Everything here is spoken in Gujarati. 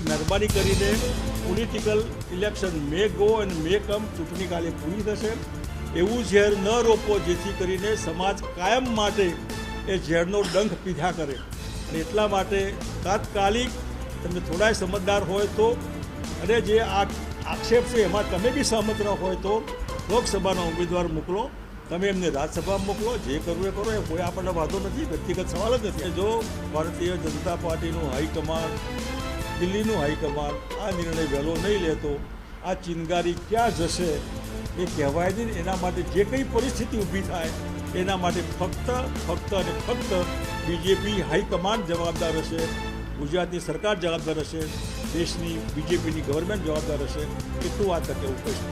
મહેરબાની કરીને political election may go and may come ચૂંટણી કાલે પૂરી થશે. એવું ઝેર ન રોપો, જેથી કરીને સમાજ કાયમ માટે એ ઝેરનો ડંખ પીધા કરે. અને એટલા માટે તાત્કાલિક તમે થોડાય સમજદાર હોય તો, અને જે આ આક્ષેપ છે એમાં તમે બી સહમત ન હોય તો લોકસભાના ઉમેદવાર મોકલો, તમે એમને રાજ્યસભામાં મોકલો, જે કરવું એ કરો, એ કોઈ આપણને વાંધો નથી, વ્યક્તિગત સવાલ જ નથી. જો ભારતીય જનતા પાર્ટીનું હાઈકમાન્ડ દિલ્હીનું હાઈકમાન્ડ આ નિર્ણય વહેલો નહીં લેતો, આ ચિનગારી ક્યાં જશે? એ કહેવાય નહીં. એના માટે જે કંઈ પરિસ્થિતિ ઊભી થાય, એના માટે ફક્ત ફક્ત અને ફક્ત બીજેપી હાઈકમાન્ડ જવાબદાર હશે, ગુજરાતની સરકાર જવાબદાર હશે, દેશની બીજેપીની ગવર્મેન્ટ જવાબદાર હશે, એટલું આ તકે હું કહીશ.